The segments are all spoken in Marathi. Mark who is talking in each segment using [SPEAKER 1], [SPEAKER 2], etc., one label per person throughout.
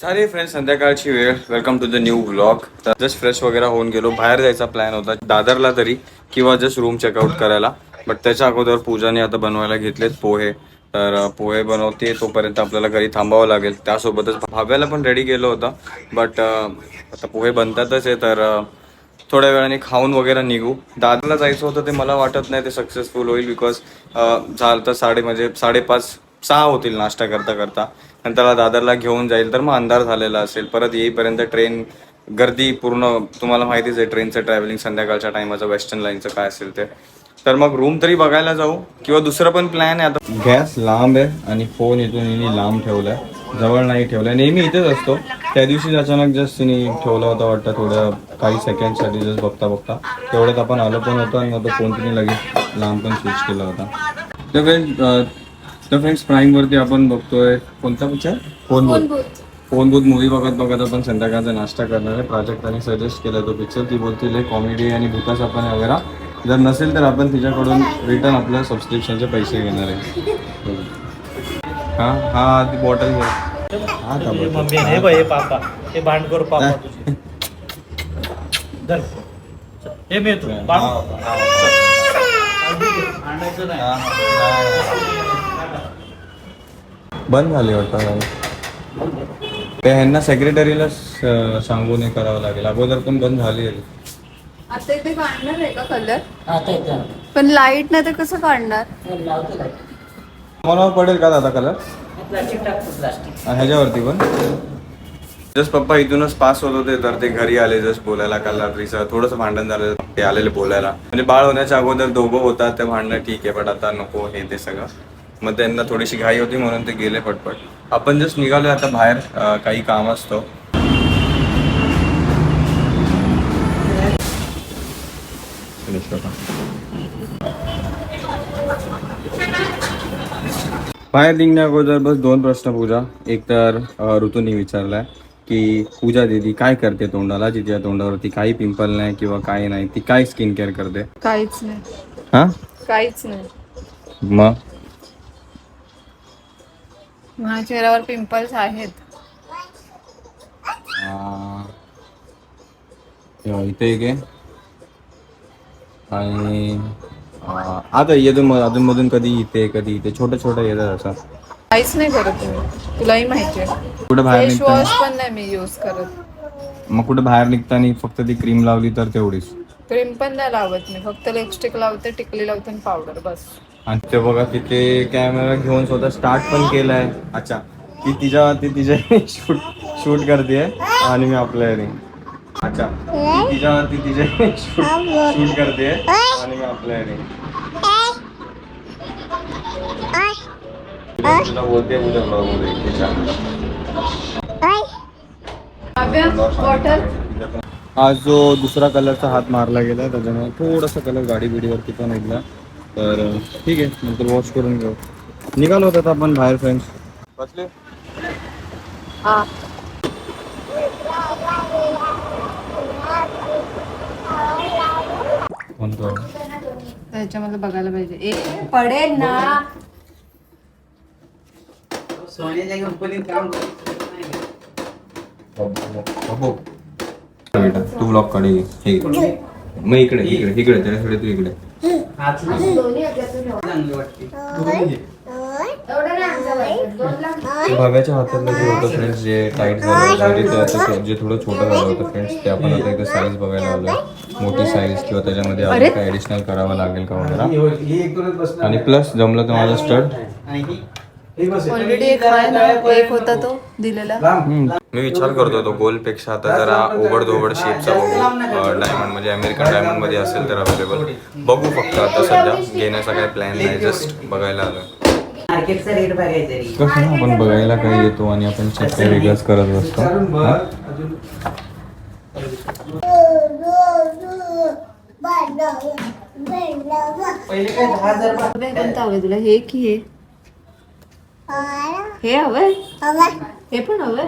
[SPEAKER 1] चालेल फ्रेंड्स संध्याकाळची वेळ. Welcome to the new blog तर जस्ट फ्रेश वगैरे होऊन गेलो. बाहेर जायचा प्लॅन होता. दादरला तरी किंवा जस्ट रूम चेकआउट करायला. बट त्याच्या अगोदर पूजाने आता बनवायला घेतलेत पोहे. तर पोहे बनवते तोपर्यंत आपल्याला घरी थांबावं लागेल. त्यासोबतच भाव्याला पण रेडी केलं होतं. बट आता पोहे बनतातच आहे. तर थोड्या वेळाने खाऊन वगैरे निघू. दादरला जायचं होतं ते मला वाटत नाही ते सक्सेसफुल होईल बिकॉज झालं तर साडे म्हणजे साडेपाच सहा होतील नाश्ता करता करता. आणि त्याला दादरला घेऊन जाईल तर मग अंधार झालेला असेल. परत येईपर्यंत ट्रेन गर्दी पूर्ण तुम्हाला माहितीच आहे ट्रेनचं ट्रॅव्हलिंग संध्याकाळच्या टायमाचं वेस्टर्न लाईनचं काय असेल ते. तर मग रूम तरी बघायला जाऊ. किंवा दुसरं पण प्लॅन आहे आता. गॅस लांब आहे आणि फोन इथून हिने लांब ठेवलाय. जवळ नाही ठेवलाय. नेहमी इथेच असतो. त्या दिवशी अचानक जस्ट तिने ठेवला होता वाटतं थोड्या काही सेकंडसाठी जस्ट बघता बघता तेवढ्यात आपण आलो पण होतो आणि मग तो फोन तिने लगेच लांब पण स्विच केला होता. तर फ्रेंड तर फ्रेंड्स प्राईमवरती आपण बघतोय कोणता picture phone booth phone booth movie बघत बघत आपण संध्याकाळचा नाश्ता करणार आहे. प्राजक्ताने सजेस्ट केला तो पिक्चर ती बोलतील कॉमेडी आणि भूतास आपण वगैरे. जर नसेल तर आपण तिच्याकडून रिटर्न आपल्या सबस्क्रिप्शनचे पैसे घेणार आहे. हा हा ती बॉटल घे. हा?
[SPEAKER 2] मम्मी हे बघ हे पापा. हे भांडखोर पापा तुझे. धर. हे मी तू. भांडायचं नाही.
[SPEAKER 1] बंद झाली वाटतं ते ह्यांना सेक्रेटरीला सांगून हे करावं लागेल. अगोदर पण बंद झाली आहे
[SPEAKER 3] आता इथे काढणार आहे का कलर
[SPEAKER 4] आता येतं.
[SPEAKER 3] पण लाइट नाही तर कसं काढणार?
[SPEAKER 4] लावतो
[SPEAKER 1] मला पडेल का दादा कलर
[SPEAKER 4] प्लास्टिक टाकतो प्लास्टिक
[SPEAKER 1] ह्याच्यावरती पण. जस्ट पप्पा इथूनच पास होत होते तर ते घरी आले जस्ट बोलायला काल रात्रीचं थोडंसं भांडण झालं ते आलेले बोलायला. म्हणजे बाळ होण्याच्या अगोदर दोघं होतात ते भांडणं ठीक आहे पण आता नको हे ते सगळं. मग त्यांना थोडीशी घाई होती म्हणून ते गेले पटपट. आपण जस्ट निघालोय आता बाहेर अं, काही काम असतो. बाहेर निघण्या अगोदर बस दोन प्रश्न पूजा. एक तर अ, ऋतूनी विचारलाय की पूजा दिदी काय करते तोंडाला? तिच्या तोंडावरती काही पिंपल नाही किंवा काही नाही ती काय स्किन केअर करते?
[SPEAKER 3] काहीच नाही.
[SPEAKER 1] हा?
[SPEAKER 3] काहीच नाही.
[SPEAKER 1] मग?
[SPEAKER 3] माझ्या चेहऱ्यावर पिंपल्स आहेत.
[SPEAKER 1] इथे एक आहे. आणि आता येतो अधून मधून कधी इथे कधी इथे छोटं छोटं येतं असं.
[SPEAKER 3] काहीच नाही करत. मी तुलाही माहिती आहे.
[SPEAKER 1] कुठं बाहेर
[SPEAKER 3] फेस
[SPEAKER 1] निघताना
[SPEAKER 3] वॉश पण नाही मी यूज करत.
[SPEAKER 1] मग कुठं बाहेर निघताना फक्त ती क्रीम लावली तर तेवढीच.
[SPEAKER 3] क्रीम पण नाही लावत मी. फक्त लिपस्टिक लावते टिकली लावते आणि पावडर बस.
[SPEAKER 1] आणि ते बघा तिथे कॅमेरा घेऊन स्वतः स्टार्ट पण केलाय. अच्छा ती तिच्या ती तिच्या शूट शूट करते आणि मी आपल्या अच्छा ती तिच्या ती तिच्या शूट शूट करते आणि मी आपल्या ह्याने तुला बोलते उद्या मध्ये. आज जो दुसरा कलरचा हात मारला गेला त्याच्यामुळे थोडासा कलर गाडी बिडीवरती पण निघला तर ठीक आहे नंतर वॉश करून घेऊ. निघालो होतात आपण बाहेर फ्रेंड्स बसले?
[SPEAKER 3] हा.
[SPEAKER 1] कोणतं?
[SPEAKER 3] त्याच्यामध्ये बघायला पाहिजे. एक पडेल ना.
[SPEAKER 4] सोन्याच्या कंपनीत काम
[SPEAKER 1] बाबू बेटा तू ब्लॉक. हे घे. मग इकडे इकडे इकडे त्याच्याकडे तू इकडे. भाव्याच्या हातातलं जे होतं फ्रेंड्स जे टाईट झालं म्हणजे ते आता जे थोडं छोटं झालं होतं फ्रेंड्स ते आपण आता एकदा साईज बघायला आलोय मोठी साईज किंवा त्याच्यामध्ये अजून काय ऍडिशनल करावं लागेल का वगैरे?
[SPEAKER 4] ही
[SPEAKER 1] आणि प्लस जमलं तर माझा स्टड
[SPEAKER 4] आणि ही ही बसेल.
[SPEAKER 3] ऑलरेडी एक आहे ना एक होता तो दिलेला.
[SPEAKER 1] मी विचार करतो तो गोलपेक्षा आता जरा ओबड धोबड शेपचा बघू. डायमंड म्हणजे अमेरिकन डायमंडमध्ये असेल तर अवेलेबल बघू फक्त आता सध्या. घेण्याचा काही प्लॅन नाही. जस्ट बघायला
[SPEAKER 4] रे
[SPEAKER 1] कसं आपण बघायला काही येतो आणि आपण चेक काही वेगळंच करत बसतो हा?
[SPEAKER 4] पहिले काय दहा हजार रुपये
[SPEAKER 3] कोणतं तुला? हे की हे? हे हवंय? हे पण हवंय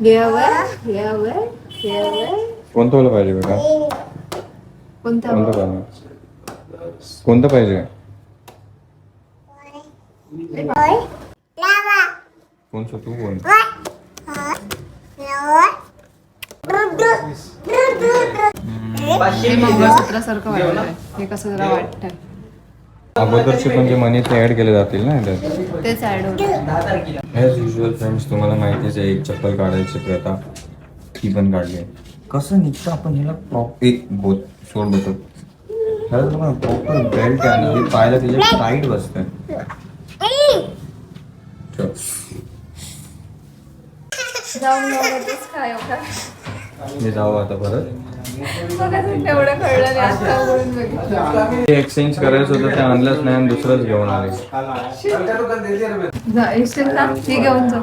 [SPEAKER 3] हे हवंय हे हवंय हे हवंय
[SPEAKER 1] कोणतं वाला पाहिजे बेटा
[SPEAKER 3] कोणतं?
[SPEAKER 1] कोणतं
[SPEAKER 3] हवं
[SPEAKER 1] पाहिजे? कोणतं पाहिजे कोणचं? तू बोल.
[SPEAKER 3] हे मंगळसूत्रासारखं वाटतंय. हे कसं जरा वाटतंय.
[SPEAKER 1] अगोदरचे पण जे मनी ते ऍड केले जातील ना याच्यात?
[SPEAKER 3] तेच ऍड होतं.
[SPEAKER 1] ॲज युजल फ्रेंड्स तुम्हाला माहितीच आहे एक चप्पल काढायची प्रथा ती पण काढली आहे. कसं निघतं आपण ह्याला प्रॉप एक बोत सोड बोत. ह्याला तुम्हाला प्रॉपर बेल्ट आहे आणि हे पायाला त्याच्या टाईट हे जाऊ आता परत.
[SPEAKER 3] एवढं कळलं नाही आता उघडून बघितलं.
[SPEAKER 1] ते एक्सचेंज करायचं होतं ते आणलंच नाही आणि दुसरंच घेऊन आले.
[SPEAKER 3] जा येशील ना घेऊन जा.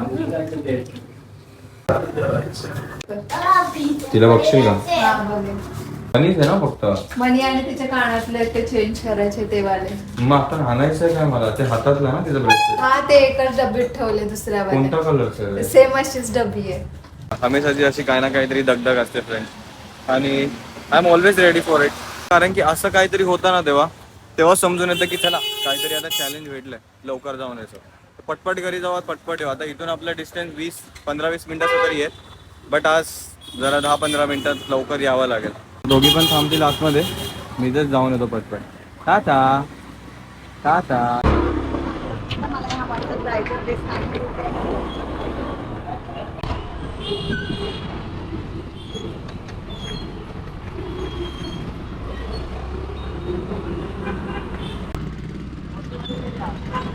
[SPEAKER 1] तिला बघशील का?
[SPEAKER 3] हा, बघेन.
[SPEAKER 1] मनीच आहे ना फक्त?
[SPEAKER 3] मणी आणि तिच्या कानातले ते चेंज करायचे ते वाले
[SPEAKER 1] मग आता आणायचं आहे काय मला? ते हातातलं ना तिचं ब्रेसलेट
[SPEAKER 3] हा ते एकच डब्बीत ठेवले दुसऱ्या
[SPEAKER 1] कोणत्या
[SPEAKER 3] वाले
[SPEAKER 1] कलरचं
[SPEAKER 3] सेम अशीच डब्बी आहे.
[SPEAKER 1] हमेशाची अशी काही ना काहीतरी दगदग असते फ्रेंड आणि I am always ready for it कारण की असं काहीतरी होतं ना तेव्हा तेव्हा समजून येतं की चला काहीतरी आता चॅलेंज भेटलंय लवकर जाऊन यायचं. पटपट घरी जाऊ पटपट येऊ. आता इथून आपलं डिस्टन्स वीस पंधरा वीस मिनिटाचं तरी आहे बट आज जरा दहा पंधरा मिनिटात लवकर यावं लागेल. दोघी पण थांबतील आतमध्ये. मी जर जाऊन येतो पटपट. टाटा! टाटा! फ्रेंड्स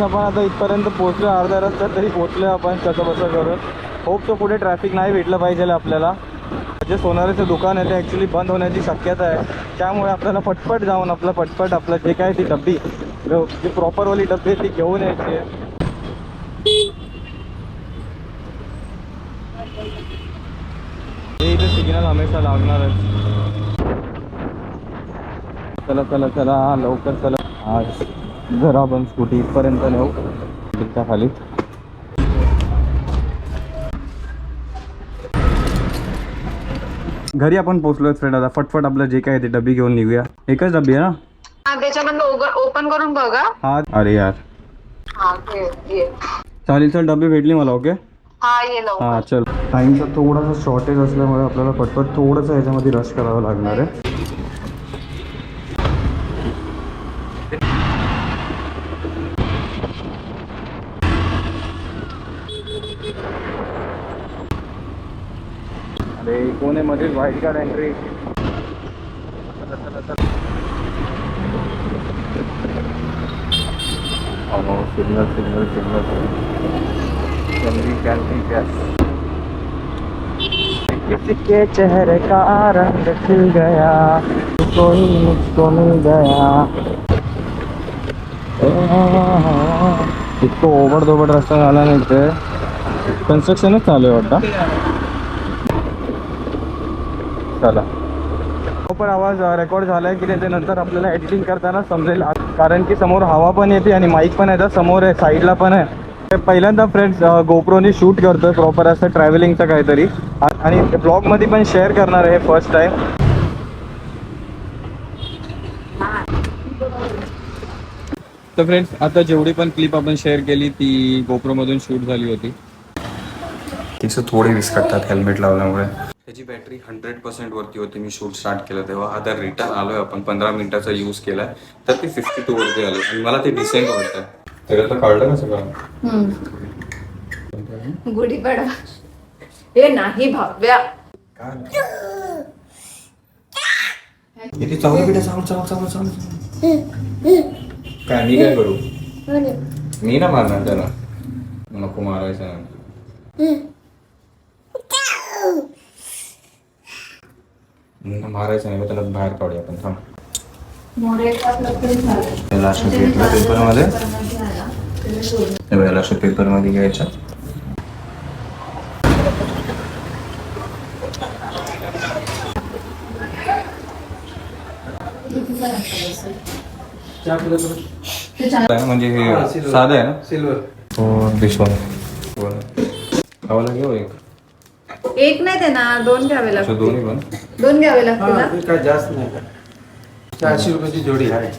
[SPEAKER 1] आपण आता इथपर्यंत पोहोचलो अर्धा रस्ता तरी पोहोचलो आपण कसं बसं करून. होप तो पुढे ट्रॅफिक नाही भेटलं पाहिजे आपल्याला. जे सोनाराचं दुकान आहे ते ॲक्च्युली बंद होण्याची शक्यता आहे. त्यामुळे आपल्याला पटपट जाऊन आपलं पटपट आपलं जे काय ती डब्बी जी प्रॉपरवाली डब्बी आहे ती घेऊन यायची आहे. इथे सिग्नल हमेशा लागणारच. चला चला चला. लवकर चला. हा. जरा आपण स्कूटी इथपर्यंत नेऊ. तिच्या खाली घरी आपण पोहोचलोय फ्रेंड आता फटफट आपलं जे काय आहे ते डबी घेऊन निघूया. एकच डबी आहे ना?
[SPEAKER 3] हा त्याच्यामधलं ओपन करून बघा
[SPEAKER 1] हा. अरे यार.
[SPEAKER 3] हा ये
[SPEAKER 1] चालेल चल डबी भेटली मला ओके?
[SPEAKER 3] हा
[SPEAKER 1] हा चल. टाईमचा थोडासा शॉर्टेज असल्यामुळे आपल्याला पटपट थोडंसं ह्याच्यामध्ये रश करावं लागणार आहे अरे मध्ये white card entry signal signal signal जल्दी जल्दी के चेहरे का रंग खिल गया? कोई मुझको मिल गया। इतकं ओबड दोबड रस्ता झाला नाही ते कन्स्ट्रक्शनच चालू आहे वाटतं. चला प्रॉपर आवाज रेकॉर्ड झालाय की ते नंतर आपल्याला एडिटिंग करताना समजेल. कारण की समोर हवा पण येते आणि माईक पण आहे समोर आहे साईडला पण आहे. ते पहिल्यांदा फ्रेंड्स गोप्रोनी शूट करतोय प्रॉपर असं ट्रॅव्हलिंगचं काहीतरी. आणि ब्लॉगमध्ये पण शेअर करणार आहे फर्स्ट टाइम तर फ्रेंड्स आता जेवढी पण क्लिप आपण शेअर केली ती गोप्रोमधून शूट झाली होती. तिचं थोडे विस्कटतात हेल्मेट लावल्यामुळे. त्याची बॅटरी हंड्रेड पर्सेंट वरती होती. मी शूट स्टार्ट केलं तेव्हा. आता रिटर्न आलोय आपण. पंधरा मिनिटाचा यूज केलाय. तर ते फिफ्टी टू वरती आलं. आणि मला ते डिसेंट वाटतंय त्याला तर काढलं ना सगळं?
[SPEAKER 3] गुढीपाडवा हे नाही भाव्या.
[SPEAKER 1] किती बेटा चांगलं चांगलं काय मी काय करू? मी ना मारणार त्याला. नको मारायचं ना न- मारायचं नाही त्याला बाहेर काढूया आपण. थांब. घेतलं पेपरमध्ये हे बघा, पेपरमध्ये घ्यायचं? म्हणजे हे
[SPEAKER 4] हा.
[SPEAKER 1] साधं आहे ना?
[SPEAKER 4] सिल्वर
[SPEAKER 1] हो दिस वन खावं लागेल हो एक?
[SPEAKER 3] एक नाही देणार दोन घ्यावे
[SPEAKER 1] अच्छा,
[SPEAKER 3] लागतील.
[SPEAKER 1] दोन्ही पण?
[SPEAKER 3] दोन घ्यावे लागतील ना
[SPEAKER 4] ते काय जास्त नाही. का चारशे रुपयाची जोडी आहे.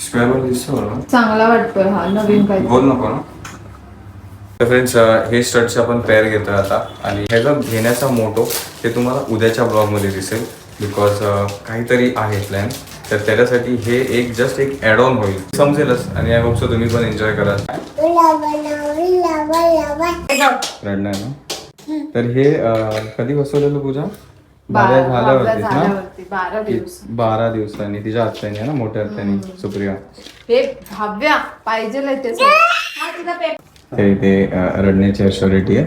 [SPEAKER 1] स्क्वेअर वर दिसतो ना
[SPEAKER 3] चांगला वाटतोय हा नवीन काय
[SPEAKER 1] गोल नको ना तर फ्रेंड्स हे स्टडचे आपण पेअर घेतोय आता. आणि ह्याचा घेण्याचा मोटो ते तुम्हाला उद्याच्या ब्लॉगमध्ये दिसेल. बिकॉज काहीतरी आहे प्लॅन तर त्याच्यासाठी हे एक जस्ट एक ॲड ऑन होईल. समजेलच आणि आय सो तुम्ही पण एन्जॉय कराल. रडणार ना? तर हे कधी बसवलेलं पूजा? बारा झाल्यावरतीच ना?
[SPEAKER 3] झाल्यावरती बारा दिवस.
[SPEAKER 1] बारा दिवसांनी तिच्या आत्याने ना मोठ्या आत्याने सुप्रिया?
[SPEAKER 3] हे भाव्या पाहिजे
[SPEAKER 1] ते ते रडण्याची अश्युरिटी आहे.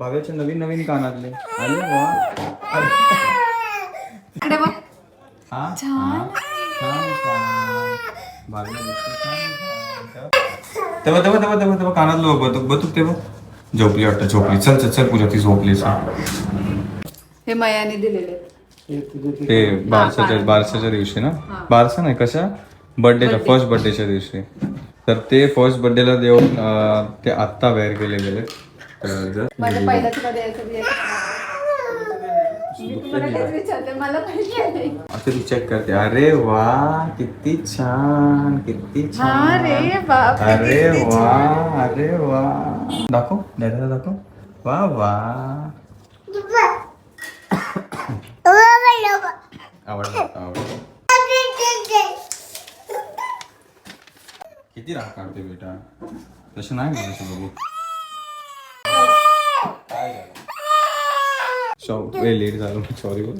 [SPEAKER 1] भाव्याचे नवीन नवीन कानातले. अरे वा. हा? छान. तेव्हा तेव्हा तेव्हा तेव्हा तेव्हा कानातलं बघ बघ बघ. तेव्हा झोपली वाटतं झोपली. चल चल चल पूजा ती झोपली
[SPEAKER 3] हे मयाने दिलेले.
[SPEAKER 4] हे ते
[SPEAKER 1] बारसाच्या बारसाच्या दिवशी ना? बारसा नाही कशा? बर्थडेच्या फर्स्ट बर्थडेच्या दिवशी. तर ते फर्स्ट बर्थडेला देऊन ते आत्ता वेअर केले गेले तर जर
[SPEAKER 3] माझं पहिला तुला द्यायचं द्यायचं मी तुम्हाला तेच विचारते मला पाहिजे नाही.
[SPEAKER 1] आता ती चेक करते अरे वा किती छान किती
[SPEAKER 3] हा
[SPEAKER 1] छान
[SPEAKER 3] रे बाप
[SPEAKER 1] अरे वा अरे वा दाखव डॅडाला दाखव वा वा आवडलं आवडलं किती राग काढते बेटा? तसं नाही बोलायचं बघू. सॉरी लेट झालं सॉरी बोल.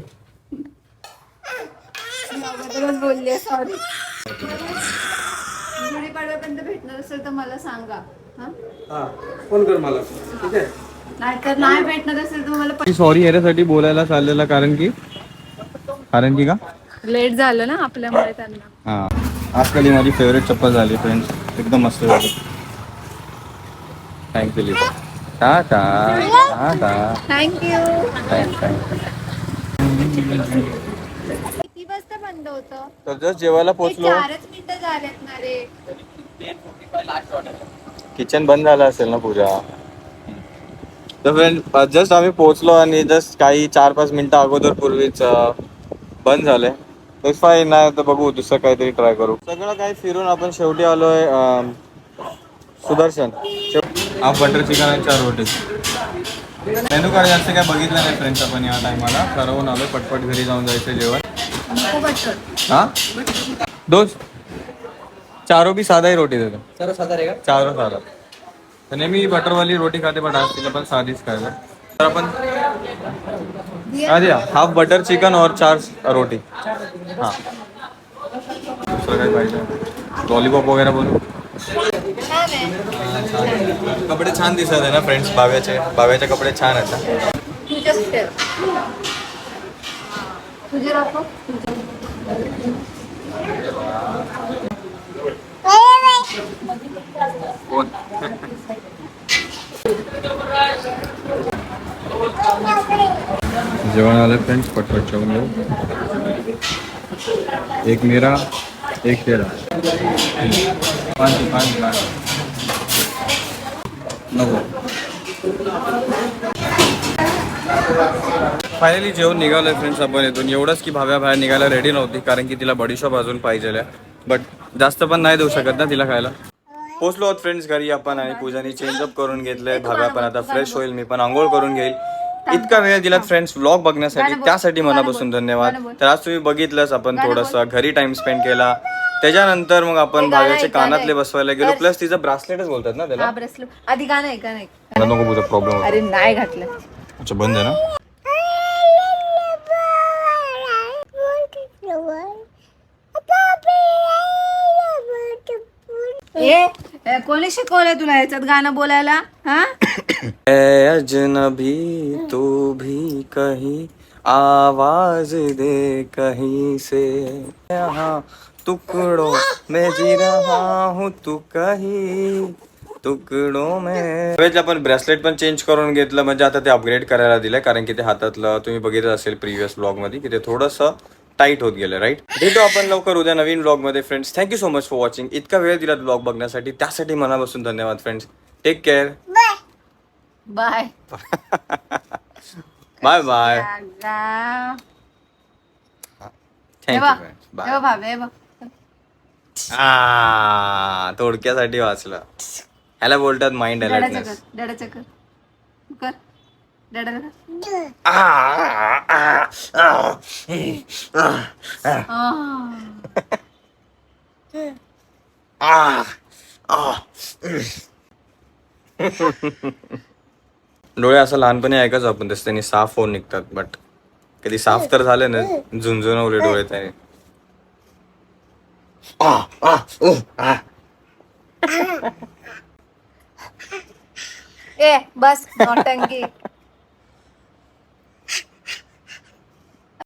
[SPEAKER 3] बोलली सॉरी. गुढीपाडव्यापर्यंत भेटणार असेल तर मला सांगा. हा?
[SPEAKER 4] हा फोन कर मला ठीक आहे?
[SPEAKER 3] नाहीतर नाही भेटणार असेल तर मला
[SPEAKER 1] सॉरी याच्यासाठी बोलायला चाललेला कारण की? कारण की का?
[SPEAKER 3] लेट झालं ना आपल्यामुळे त्यांना.
[SPEAKER 1] हा. आजकाल ही माझी फेवरेट चप्पल झाली फ्रेंड्स एकदम मस्त झाली thank you Lipa tata tata
[SPEAKER 3] thank you
[SPEAKER 1] thank thank
[SPEAKER 3] किती वाजता बंद होतं?
[SPEAKER 1] तर जस्ट जेवायला
[SPEAKER 3] ते
[SPEAKER 1] पोचलो
[SPEAKER 3] चारच मिनिटं झालेत ना रे.
[SPEAKER 1] किचन बंद झालं असेल ना पूजा? तर फ्रेंड जस्ट आम्ही पोहोचलो आणि जस्ट काही चार पाच मिनिटं अगोदर पूर्वीच बंद झालंय. इट्स फाईन नाही तर बघू दुसरं काहीतरी ट्राय करू. सगळं काही फिरून आपण शेवटी आलोय अं, सुदर्शन. हा बटर चिकन आणि चार रोटी. मेनू कार्ड जास्त काय बघितलं नाही फ्रेंड्स आपण या टायमाला ठरवून आलोय पटपट घरी जाऊन जायचं जेवण.
[SPEAKER 3] नको
[SPEAKER 1] हा? दोस चारों भी साधा ही रोटी देतो.
[SPEAKER 4] साधार आहे का?
[SPEAKER 1] चारों साधा. तर नेहमी बटरवाली रोटी खाते पण आज तिला पण साधीच खायला. तर आपण अरे हाफ बटर चिकन और चार रोटी। हां। दुसरं काय पाहिजे? लॉलीपॉप वगैरे बनवू कपडे छान दिसत आहे ना फ्रेंड्स बाव्याचे. बाव्याचे कपडे छान आहेत ना
[SPEAKER 3] तुझ्या कुठे तुझे राखो
[SPEAKER 1] जेवण आलं फ्रेंड्स पटपट जेवण घेऊ एक मेरा एक तेरा. पाच पाच नको. फायनली जेवण निघालंय फ्रेंड्स आपण इथून. एवढंच की भाव्या बाहेर निघायला रेडी नव्हती कारण की तिला बडीशॉप अजून पाहिजे बट जास्त पण नाही देऊ शकत ना तिला खायला. पोचलो आहोत फ्रेंड्स घरी आपण आणि पूजानी चेंजअप करून घेतलंय. भाव्या पण आता फ्रेश होईल मी पण आंघोळ करून घेईल. इतका वेळ दिलात फ्रेंड्स व्लॉग बघण्यासाठी. त्यासाठी मनापासून. धन्यवाद. तर आज तुम्ही बघितलंच आपण थोडस. घरी टाइम स्पेंड केला. त्याच्यानंतर मग आपण भाव्याचे कानातले. बसवायला गेलो. प्लस तिचं ब्रासलेटच बोलतात ना त्याला.
[SPEAKER 3] हा ब्रेसलेट आधी गाणं आहे का नाही
[SPEAKER 1] मला नको प्रॉब्लेम
[SPEAKER 3] अरे नाही घातलं.
[SPEAKER 1] अच्छा बंद आहे ना?
[SPEAKER 3] कोणी शिकवलंय तुला याच्यात गाणं बोलायला? हा?
[SPEAKER 1] अजनबी तू भी कही आवाज दे कहीं से। यहाँ टुकड़ों में जी रहा हूँ तू कही तुकडो में। आपण ब्रेसलेट पण चेंज करून घेतलं म्हणजे आता ते अपग्रेड करायला दिलंय कारण की ते हातातलं तुम्ही बघितलं असेल प्रिव्हियस ब्लॉगमध्ये की ते थोडंसं टाईट होत गेलं राईट भेटू आपण लवकर उद्या नवीन ब्लॉगमध्ये friends thank you so much for watching इतका वेळ दिलात ब्लॉग बघण्यासाठी. त्यासाठी मनापासून धन्यवाद friends take care
[SPEAKER 3] bye
[SPEAKER 1] bye bye thank you bye आ थोडक्यासाठी वाचलं. ह्याला बोलतात माइंड अलर्टनेस
[SPEAKER 3] डॅडाचं कर कर.
[SPEAKER 1] डोळे असं लहानपणी ऐकायचो आपण तसं त्यांनी साफ होऊन निघतात बट कधी साफ तर झाले ना झुंझुनवले डोळे त्याने.
[SPEAKER 3] ए बस नौटंकी.